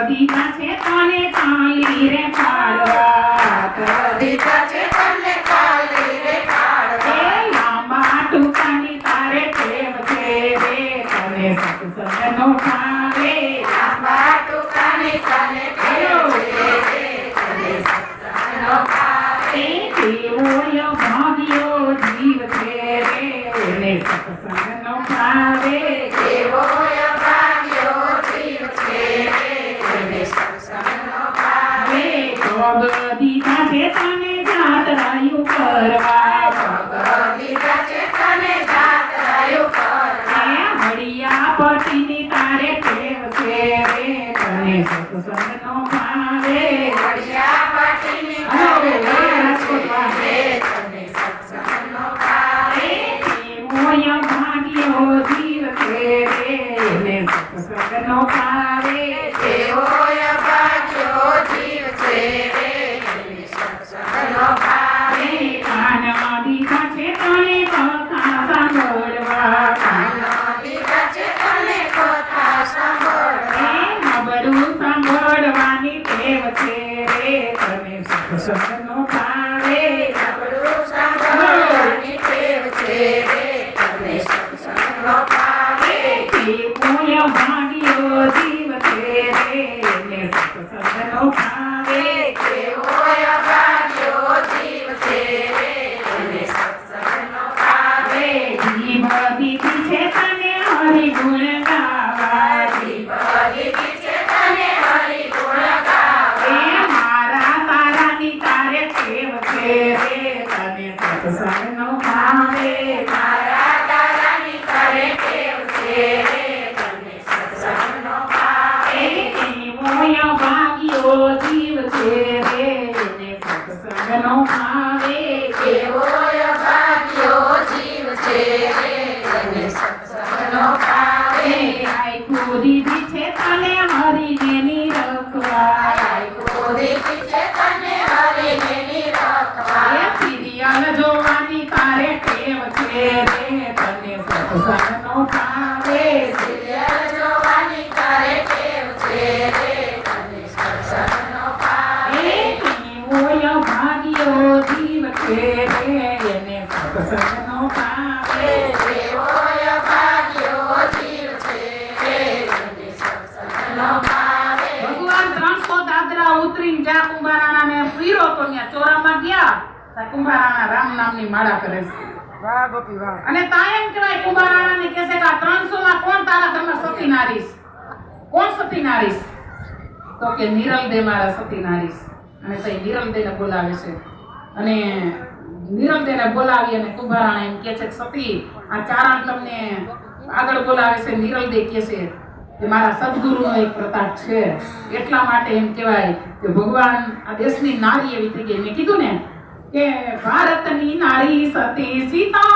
કવિતા છે તને તાલી રે પાડવા. કવિતા છે તને તાલી રે પાડવા લાંબા ટૂંકાની તારે ટેવ છે રે તને સત્સંગનો ભાવે. લાંબા ટૂંકાની તારે ટેવ છે રે. તને સત્સંગનો ભાવે. તને તને જાતરાયું કરવા. હળિયા પતિની તારે પ્રેમ છે રે, તને ભાવે. ઘડિયા પાટીની તારે ભાગ્યો જીવ છે રે સાંભળવાની ટેવ છે રે તને જીવ છે રે. સત્સંગ નો ભાવે ભાગ્યો જીવ છે રે એને ભાગ્યો છે. ભગવાન ત્રણસો દાદરા ઉતરીને જ્યાં કુંભારાણાને પીરો તો ત્યાં ચોરામાં ગયા, ત્યાં કુંભારાણા રામ નામની માળા કરે છે અને તાયમ કહેવાય કુંભારાણાને કહે છે કે આ ત્રણસો માં કોણ તારા ઘરમાં સતી નારીશ? કોણ સતી નારીશ? તો કે નિરલ દે મારા સતી નારીશ. અને તો નિરલ દેને બોલાવે છે. અને નિરલ દેને બોલાવી અને કુંભારાણા એમ કહે છે કે, સતી, આ ચારણ તમને આગળ બોલાવે છે નિરલ દે કહે છે કે, મારા સદગુરુનો એક પ્રતાપ છે. એટલા માટે એમ કહેવાય કે ભગવાન આ દેશની નારી એવી થઈ ગઈ. મેં કીધું ને કે ભારતની નારી સતી ભારત